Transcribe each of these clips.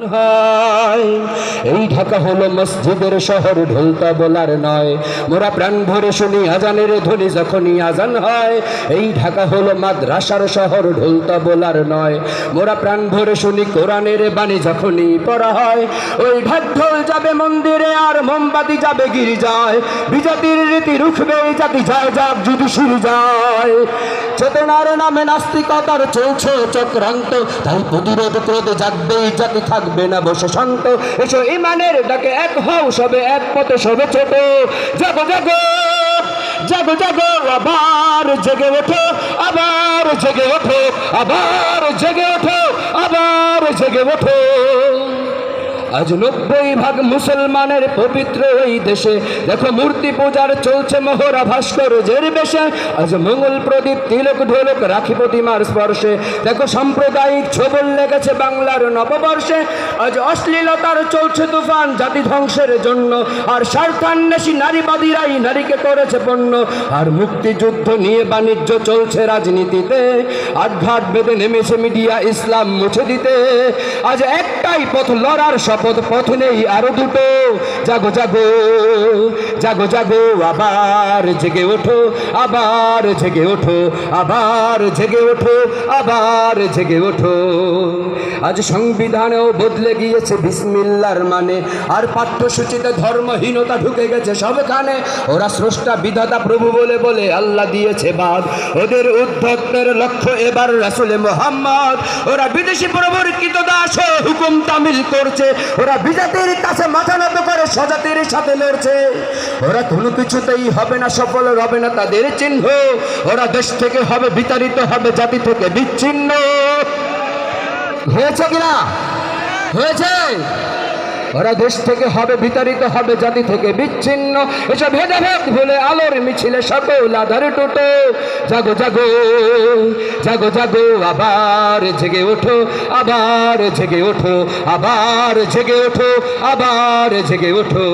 হয় এই ঢাকা হলো মসজিদের শহর ঢোলতা বলার নয়। মোরা প্রাণ ভরে শুনি আজানের ধ্বনি যখনই আজান হয়। এই ঢাকা হলো মাদ্রাসার শহর ঢোলতা বলার নয়। মোরা প্রাণ ভরে শুনি কোরআনের বাণী যখনই পড়া হয়। ওই ঢাক ঢোল যাবে মন্দিরে আর মোমবাতি যাবে গির্জায়। বিজাতির রীতি রুখবে জাতি যায় যাক যদি শুরু যায়। চেতনার নামে নাস্তিকতার চলছে চক্রান্ত। তাই প্রতিরোধ জাতি থাকবে না বসে শান্ত। এসো ইমানের ডাকে এক হও সবে এক পথে সবে ছোট। জাগো জাগো জাগো জাগো, আবার জেগে ওঠো, আবার জেগে ওঠো, আবার জেগে ওঠো, আবার জেগে ওঠো। আজ নব্বই ভাগ মুসলমানের পবিত্র ওই দেশে। দেখো মূর্তি পূজার চলছে মহরা ভাস্কর্যের বেশে। আজ মঙ্গল প্রদীপ, তিলক, ঢোলক, রাখি প্রতিমার স্পর্শে। দেখো সাম্প্রদায়িক ছবল লেগেছে বাংলার নববর্ষে। আজ অশ্লীলতার চলছে তুফান জাতি ধ্বংসের জন্য। আর স্বার্থান্বেষী নারীবাদীরাই নারীকে করেছে পণ্য। আর মুক্তিযুদ্ধ নিয়ে বাণিজ্য চলছে রাজনীতিতে। আঘাত বেঁধে নেমেছে মিডিয়া ইসলাম মুছে দিতে। আজ একটাই পথ লড়ার শপথ পথ নেই আরও দুটো। জাগো জাগো জাগো জাগো, আবার জেগে ওঠো, আবার জেগে ওঠো, আবার জেগে ওঠো, আবার জেগে ওঠো। আজ সংবিধানেও বদলে গিয়েছে বিসমিল্লার মানে আর পাঠ্যসূচিতে ধর্মহীনতা ঢুকে গেছে সবখানে। ওরা স্রষ্টা, বিধাতা, প্রভু বলে বলে আল্লাহ দিয়েছে বাদ। ওদের উদ্ধত্তের লক্ষ্য এবার রাসুলে মোহাম্মদ। ওরা বিদেশি প্রবর্তিত দাস ও হুকুম তামিল করছে। ওরা বিজাতির কাছে মাথা নত করে স্বজাতির সাথে লড়ছে। ওরা কোনো কিছুতেই হবে না, সফল হবে না তাদের চিহ্ন। ওরা দেশ থেকে হবে, বিতাড়িত হবে, জাতি থেকে বিচ্ছিন্ন। হয়েছে কিনা? হয়েছে? ওরা দেশ থেকে হবে, বিতাড়িত হবে, জাতি থেকে বিচ্ছিন্ন। এসব ভেদাভেদ ভুলে আলোর মিছিলে সকল আধারে টোটো। জাগো জাগো জাগো জাগো, আবার জেগে ওঠো, আবার জেগে ওঠো, আবার জেগে ওঠো, আবার জেগে ওঠো।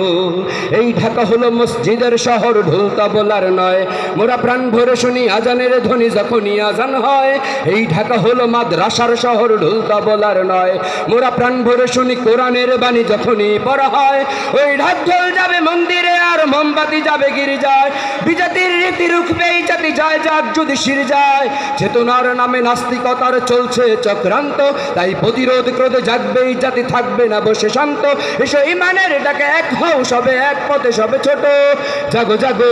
এই ঢাকা হলো মসজিদের শহর ঢোলতা বলার নয়। মোরা প্রাণ ভরে শুনি আজানের ধ্বনি যখনই আজান হয়। এই ঢাকা হলো মাদ্রাসার শহর ঢোলতা বলার নয়। মোরা প্রাণ ভরে শুনি কোরআনের বাণী যখনই বড় হয় ওই ঢাক যাবে মন্দিরে আর মোমবাতি যাবে গির্জায়। রীতি রুখবে এই জাতি যায়, যাক যদি শির যায়। চেতনার নামে নাস্তিকতার চলছে চক্রান্ত, তাই প্রতিরোধ ক্রোধে জাগবে এই জাতি থাকবে না বসে শান্ত। এসো ইমানের ডাকে এক হও সবে, এক পথে সবে ছোট। জাগো জাগো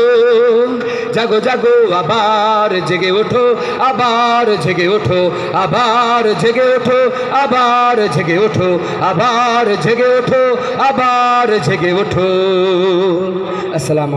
জাগো জাগো, আবার জেগে ওঠো, আবার জেগে ওঠো, আবার জেগে ওঠো, আবার জেগে ওঠো, আবার জেগে ওঠো, আবার জেগে ওঠো। আসসালামু